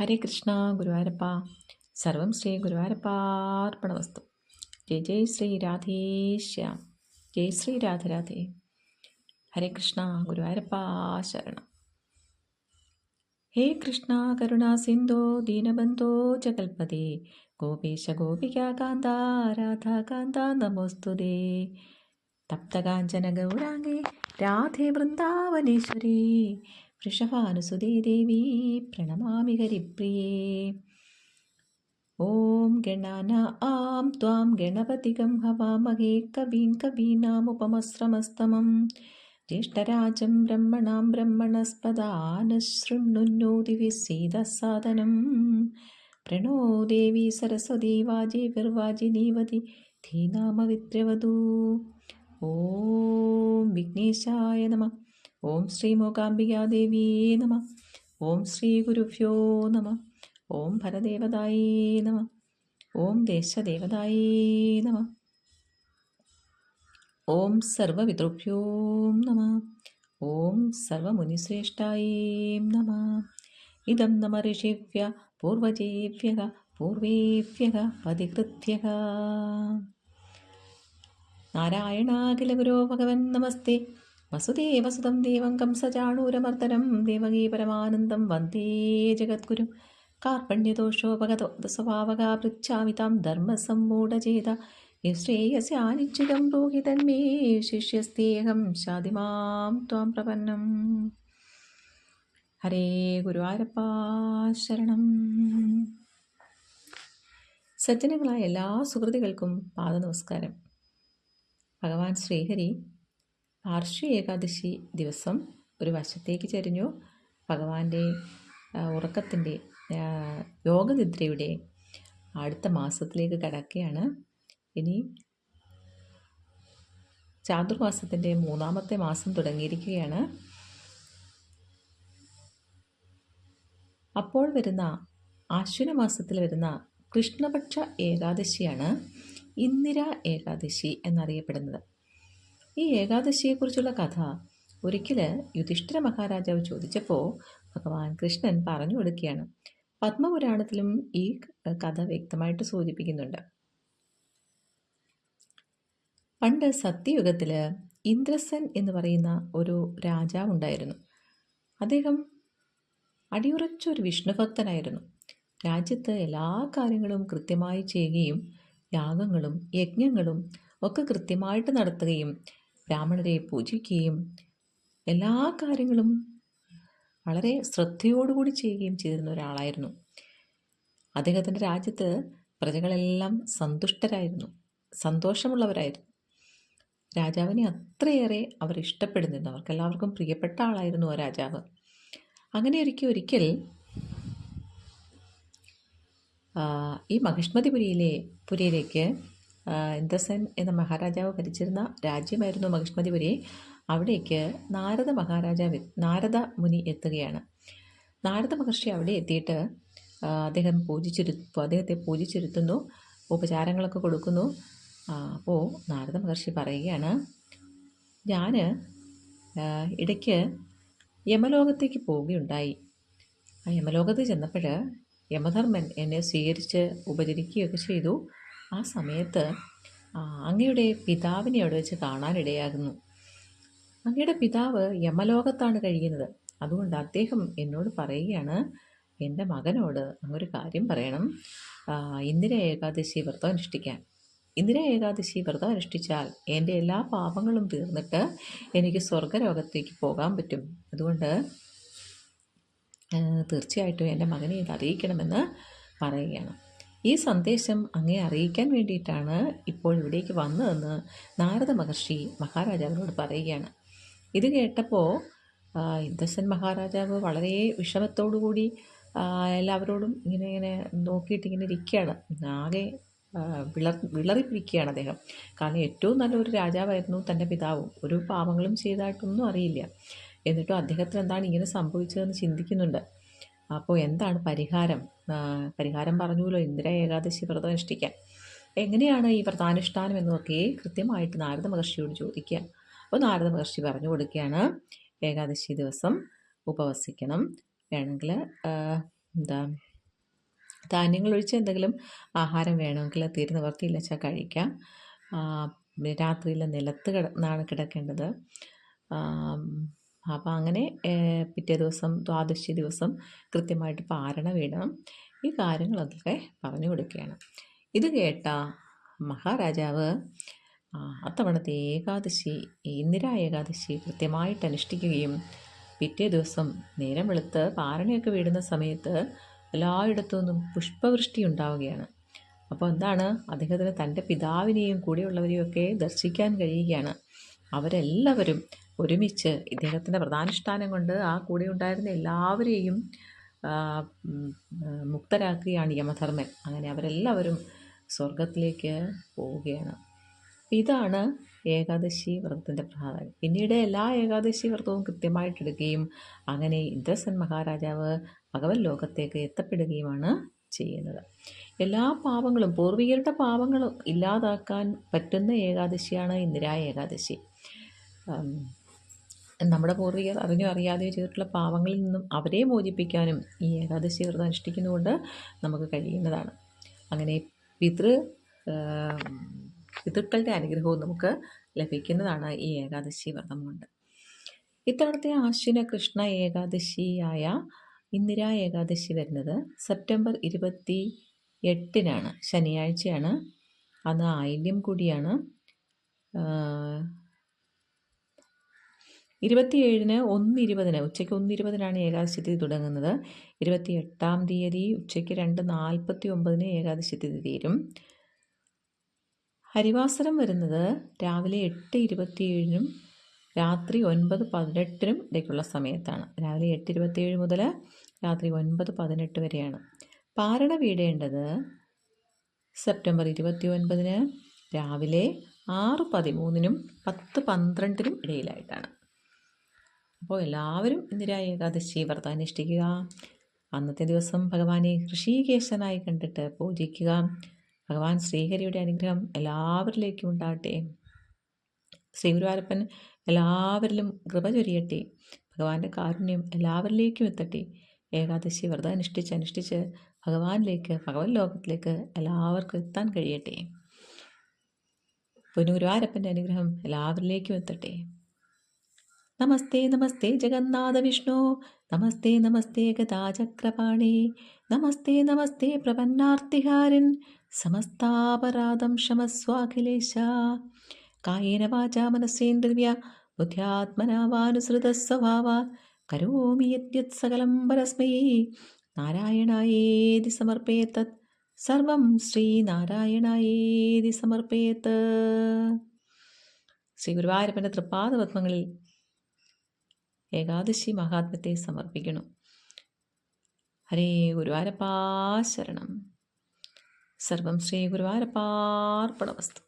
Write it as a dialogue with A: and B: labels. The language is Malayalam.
A: ഹരേ കൃഷ്ണ ഗുരുവായൂരപ്പ. സർവം ശ്രീ ഗുരുവായൂരപ്പാർപ്പണവസ്തു. ജയ് ജയ് ശ്രീ രാധേശ്യാം ജയ് ശ്രീ രാധരാധേ ഹരേ കൃഷ്ണ ഗുരുവായൂരപ്പ ശരണം. ഹേ കൃഷ്ണ കരുണാ സിന്ധോ ദീനബന്ധോ ജഗൽപതി. ഗോപീശ ഗോപികാന്ത രാധാകാന്ത നമോസ്തുതേ. തപ്തകാഞ്ചന ഗൗരാംഗേ രാധേ വൃന്ദാവനേശ്വരി. വൃഷഭാനുസുതേ ദേവി പ്രണമാമി ഹരിപ്രിയേ ഓം ഗണാന ആം ത്വാം ഗണപതികം ഹവാമഹേ കവീം കവീനാമുപമശ്രമസ്തമം ജ്യേഷ്ഠരാജം ബ്രഹ്മണാം ബ്രഹ്മണസ്പദാനശൃണ്ണുന്നോതി വിസീദസാദനം പ്രണോ ദേവി സരസ്വതി വാജി വിർവാജി നീവതി ധീനാമവിത്രവധൂ ഓം വിഘ്നേശായ നമ ഓം ശ്രീ മൂകാംബികാദേവിയേ നമ. ഓം ശ്രീ ഗുരുഭ്യോ നമ. ഓം ഭരദേവതായേ നമ. ഓം ദേശദേവതായേ നമ. ഓം സർവവിതൃഭ്യോ നമ. ഓം സർവമുനിശ്രേഷ്ഠായേ നമ. ഇതം നമ ഋഷിവ്യ പൂർവജേവ്യ പൂർവേവ്യ പതികൃത്യക. നാരായണാഖില ഗുരോ ഭഗവൻ നമസ്തേ. വസുദേവസുതം ദേവം കംസചാണൂരമർദ്ദനം ദേവകീ പരമാനന്ദം വന്ദേ ജഗദ്ഗുരു. കാർപ്പണ്യദോഷോപഗതോ സ്വഭാവക പൃച്ഛാമി താം ധർമ്മസമ്മൂഢചേത ശ്രേയസ്യാനിശ്ചിതം ബ്രൂഹി തന്മേ ശിഷ്യസ്തേഹം ശാതിമാം ത്വാം പ്രപന്നം. ഹരേ ഗുരുവാരപ്പാ ശരണം. സജ്ജനങ്ങളായ എല്ലാ സുഹൃത്തുക്കൾക്കും പാദ നമസ്കാരം ഭഗവാൻ ശ്രീഹരി പാർശ്വ ഏകാദശി ദിവസം ഒരു വശത്തേക്ക് ചരിഞ്ഞു. ഭഗവാന്റെ ഉറക്കത്തിന്റെ യോഗനിദ്രയുടെ അടുത്ത മാസത്തിലേക്ക് കടക്കുകയാണ്. ഇനി ചാതുർമാസത്തിന്റെ മൂന്നാമത്തെ മാസം തുടങ്ങിയിരിക്കുകയാണ്. അപ്പോൾ വരുന്ന ആശ്വിന മാസത്തിൽ വരുന്ന കൃഷ്ണപക്ഷ ഏകാദശിയാണ് ഇന്ദിര ഏകാദശി എന്നറിയപ്പെടുന്നത്. ഈ ഏകാദശിയെക്കുറിച്ചുള്ള കഥ ഒരിക്കൽ യുധിഷ്ഠിര മഹാരാജാവ് ചോദിച്ചപ്പോൾ ഭഗവാൻ കൃഷ്ണൻ പറഞ്ഞു കൊടുക്കുകയാണ്. പത്മപുരാണത്തിലും ഈ കഥ വ്യക്തമായിട്ട് സൂചിപ്പിക്കുന്നുണ്ട്. പണ്ട് സത്യയുഗത്തിൽ ഇന്ദ്രസൻ എന്ന് പറയുന്ന ഒരു രാജാവ് ഉണ്ടായിരുന്നു അദ്ദേഹം അടിയുറച്ചൊരു വിഷ്ണുഭക്തനായിരുന്നു. രാജ്യത്ത് എല്ലാ കാര്യങ്ങളും കൃത്യമായി ചെയ്യുകയും യാഗങ്ങളും യജ്ഞങ്ങളും ഒക്കെ കൃത്യമായിട്ട് നടത്തുകയും ബ്രാഹ്മണരെ പൂജിക്കുകയും എല്ലാ കാര്യങ്ങളും വളരെ ശ്രദ്ധയോടുകൂടി ചെയ്യുകയും ചെയ്തിരുന്ന ഒരാളായിരുന്നു. അദ്ദേഹത്തിന്റെ രാജ്യത്ത് പ്രജകളെല്ലാം സന്തുഷ്ടരായിരുന്നു. സന്തോഷമുള്ളവരായിരുന്നു. രാജാവിനെ അത്രയേറെ അവർ ഇഷ്ടപ്പെടുന്നിരുന്നു. അവർക്കെല്ലാവർക്കും പ്രിയപ്പെട്ട ആളായിരുന്നു ആ രാജാവ്. അങ്ങനെ ഒരിക്കൽ ഒരിക്കൽ ഈ മഹിഷ്മതിപുരിയിലെ പുരിയിലേക്ക് ഇന്ദ്രസൻ എന്ന മഹാരാജാവ് ഭരിച്ചിരുന്ന രാജ്യമായിരുന്നു മഹിഷ്മതിപുരി. അവിടേക്ക് നാരദ മഹാരാജാവ് നാരദ മുനി എത്തുകയാണ്. നാരദ മഹർഷി അവിടെ എത്തിയിട്ട് അദ്ദേഹം പൂജിച്ചിരു അദ്ദേഹത്തെ പൂജിച്ചിരുത്തുന്നു ഉപചാരങ്ങളൊക്കെ കൊടുക്കുന്നു. അപ്പോൾ നാരദ മഹർഷി പറയുകയാണ് ഞാൻ ഇടയ്ക്ക് യമലോകത്തേക്ക് പോവുകയുണ്ടായി. ആ യമലോകത്ത് ചെന്നപ്പോൾ യമധർമ്മൻ എന്നെ സ്വീകരിച്ച് ഉപചരിക്കുകയൊക്കെ ചെയ്തു. ആ സമയത്ത് അങ്ങയുടെ പിതാവിനെ അവിടെ വെച്ച് കാണാനിടയാകുന്നു. അങ്ങയുടെ പിതാവ് യമലോകത്താണ് കഴിയുന്നത്. അതുകൊണ്ട് അദ്ദേഹം എന്നോട് പറയുകയാണ് എന്റെ മകനോട് അങ്ങൊരു കാര്യം പറയണം. ഇന്ദിര ഏകാദശി വ്രതം അനുഷ്ഠിക്കാൻ. ഇന്ദിര ഏകാദശി വ്രതം അനുഷ്ഠിച്ചാൽ എന്റെ എല്ലാ പാപങ്ങളും തീർന്നിട്ട് എനിക്ക് സ്വർഗലോകത്തേക്ക് പോകാൻ പറ്റും. അതുകൊണ്ട് തീർച്ചയായിട്ടും എന്റെ മകനെ ഇത് അറിയിക്കണമെന്ന് പറയുകയാണ്. ഈ സന്ദേശം അങ്ങേ അറിയിക്കാൻ വേണ്ടിയിട്ടാണ് ഇപ്പോൾ ഇവിടേക്ക് വന്നതെന്ന് നാരദ മഹർഷി മഹാരാജാവിനോട് പറയുകയാണ്. ഇത് കേട്ടപ്പോൾ ഇന്ദ്രസൻ മഹാരാജാവ് വളരെ വിഷമത്തോടുകൂടി എല്ലാവരോടും ഇങ്ങനെ ഇങ്ങനെ നോക്കിയിട്ട് ഇങ്ങനെ ഇരിക്കുകയാണ്. ആകെ വിളർ വിളറിപ്പിരിക്കുകയാണ് അദ്ദേഹം. കാരണം ഏറ്റവും നല്ലൊരു രാജാവായിരുന്നു തന്റെ പിതാവും. ഒരു പാപങ്ങളും ചെയ്തതായിട്ടൊന്നും അറിയില്ല. എന്നിട്ടും അദ്ദേഹത്തിന് എന്താണ് ഇങ്ങനെ സംഭവിച്ചതെന്ന് ചിന്തിക്കുന്നുണ്ട്. അപ്പോൾ എന്താണ് പരിഹാരം? പരിഹാരം പറഞ്ഞുല്ലോ ഇന്ദിര ഏകാദശി വ്രതം അനുഷ്ഠിക്കാൻ. എങ്ങനെയാണ് ഈ വ്രതാനുഷ്ഠാനം എന്നൊക്കെ കൃത്യമായിട്ട് നാരദ മഹർഷിയോട് ചോദിക്കുക. അപ്പോൾ നാരദ മഹർഷി പറഞ്ഞു കൊടുക്കുകയാണ് ഏകാദശി ദിവസം ഉപവസിക്കണം. വേണമെങ്കിൽ എന്താ ധാന്യങ്ങൾ ഒഴിച്ച് എന്തെങ്കിലും ആഹാരം വേണമെങ്കിൽ തീരെ നിവർത്തിയില്ല വെച്ചാൽ കഴിക്കാം രാത്രിയിൽ നിലത്ത് കിടന്നാണ് കിടക്കേണ്ടത് അപ്പോൾ അങ്ങനെ പിറ്റേ ദിവസം ദ്വാദശി ദിവസം കൃത്യമായിട്ട് പാരണ വീടണം. ഈ കാര്യങ്ങളൊക്കെ പറഞ്ഞു കൊടുക്കുകയാണ്. ഇത് കേട്ട മഹാരാജാവ് അത്തവണത്തെ ഏകാദശി ഇന്ദിരാ ഏകാദശി കൃത്യമായിട്ട് അനുഷ്ഠിക്കുകയും പിറ്റേ ദിവസം നേരം വെളുത്ത് പാരണയൊക്കെ വീടുന്ന സമയത്ത് എല്ലായിടത്തു നിന്നും പുഷ്പവൃഷ്ടി ഉണ്ടാവുകയാണ്. അപ്പോൾ എന്താണ്? അദ്ദേഹത്തിന് തന്റെ പിതാവിനെയും കൂടെയുള്ളവരെയും ഒക്കെ ദർശിക്കാൻ കഴിയുകയാണ്. അവരെല്ലാവരും ഒരുമിച്ച് ഇദ്ദേഹത്തിന്റെ പ്രധാനുഷ്ഠാനം കൊണ്ട് ആ കൂടെ ഉണ്ടായിരുന്ന എല്ലാവരെയും മുക്തരാക്കുകയാണ് യമധർമ്മൻ. അങ്ങനെ അവരെല്ലാവരും സ്വർഗത്തിലേക്ക് പോവുകയാണ്. ഇതാണ് ഏകാദശി വ്രതത്തിന്റെ പ്രാധാന്യം പിന്നീട് എല്ലാ ഏകാദശി വ്രതവും കൃത്യമായിട്ടെടുക്കുകയും അങ്ങനെ ഇന്ദ്രസൻ മഹാരാജാവ് ഭഗവത് ലോകത്തേക്ക് എത്തപ്പെടുകയുമാണ് ചെയ്യുന്നത്. എല്ലാ പാപങ്ങളും പൂർവികരുടെ പാപങ്ങളും ഇല്ലാതാക്കാൻ പറ്റുന്ന ഏകാദശിയാണ് ഇന്ദിരാ ഏകാദശി. നമ്മുടെ പൂർവികർ അറിഞ്ഞോ അറിയാതെയോ ചെയ്തിട്ടുള്ള പാവങ്ങളിൽ നിന്നും അവരെ മോചിപ്പിക്കാനും ഈ ഏകാദശി വ്രതം അനുഷ്ഠിക്കുന്നതുകൊണ്ട് നമുക്ക് കഴിയുന്നതാണ്. അങ്ങനെ പിതൃ പിതൃക്കളുടെ അനുഗ്രഹവും നമുക്ക് ലഭിക്കുന്നതാണ് ഈ ഏകാദശി വ്രതം കൊണ്ട്. ഇത്തവണത്തെ ആശ്വിന കൃഷ്ണ ഏകാദശിയായ ഇന്ദിര ഏകാദശി വരുന്നത് സെപ്റ്റംബർ ഇരുപത്തി എട്ടിനാണ് ശനിയാഴ്ചയാണ്. അന്ന് ആയില്യം കൂടിയാണ്. ഇരുപത്തിയേഴിന് ഒന്ന് ഇരുപതിന് ഉച്ചയ്ക്ക് ഒന്ന് ഇരുപതിനാണ് ഏകാദശി തിഥി തുടങ്ങുന്നത്. ഇരുപത്തി എട്ടാം തീയതി ഉച്ചയ്ക്ക് രണ്ട് നാൽപ്പത്തി ഒമ്പതിന് ഏകാദശി തിഥി തീരും. ഹരിവാസരം വരുന്നത് രാവിലെ എട്ട് ഇരുപത്തിയേഴിനും രാത്രി ഒൻപത് പതിനെട്ടിനും ഇടയ്ക്കുള്ള സമയത്താണ്. രാവിലെ എട്ട് ഇരുപത്തിയേഴ് മുതൽ രാത്രി ഒൻപത് പതിനെട്ട് വരെയാണ്. പാരണ വീടേണ്ടത് സെപ്റ്റംബർ ഇരുപത്തി ഒൻപതിന് രാവിലെ ആറ് പതിമൂന്നിനും പത്ത് പന്ത്രണ്ടിനും ഇടയിലായിട്ടാണ്. അപ്പോൾ എല്ലാവരും ഇന്ദിരായ ഏകാദശി വ്രതം അനുഷ്ഠിക്കുക? അന്നത്തെ ദിവസം ഭഗവാനെ ഋഷികേശനായി കണ്ടിട്ട് പൂജിക്കുക. ഭഗവാൻ ശ്രീഹരിയുടെ അനുഗ്രഹം എല്ലാവരിലേക്കും ഉണ്ടാകട്ടെ. ശ്രീഗുരുവാരപ്പൻ എല്ലാവരിലും കൃപ ചൊരിയട്ടെ. ഭഗവാന്റെ കാരുണ്യം എല്ലാവരിലേക്കും എത്തട്ടെ. ഏകാദശി വ്രതം അനുഷ്ഠിച്ച് അനുഷ്ഠിച്ച് ഭഗവാനിലേക്ക് ഭഗവത് ലോകത്തിലേക്ക് എല്ലാവർക്കും എത്താൻ കഴിയട്ടെ. പുനഗുരുവാരപ്പന്റെ അനുഗ്രഹം എല്ലാവരിലേക്കും എത്തട്ടെ. നമസ്തേ നമസ്തേ ജഗന്നാഥ വിഷ്ണു. നമസ്തേ നമസ്തേ ഗതാചക്രപാണി നമസ്തേ നമസ്തേ പ്രപന്നാർത്തിഹാരൻ സമസ്താപരാധം ക്ഷമസ്വാഖിലേശ കായേന വാച മനസ്സേന്ദ്രിയ ബുദ്ധ്യാത്മനാവാനുസൃതസ്വഭാവ. കരോമി യദ്യത് സകലം പരസ്മൈ. നാരായണായേതി സമർപ്പേത്തത് സർവം ശ്രീനാരായണായേതി സമർപ്പേത്ത് ശ്രീ ഗുരുവായൂരപ്പന്റെ തൃപ്പാദപത്മങ്ങളിൽ ഏകാദശി മഹാത്മ്യത്തെ സമർപ്പിക്കുന്നു. ഹരേ ഗുരുവാരപ്പാ ശരണം. സർവം ശ്രീ ഗുരുവാരപ്പാർപ്പണവസ്തു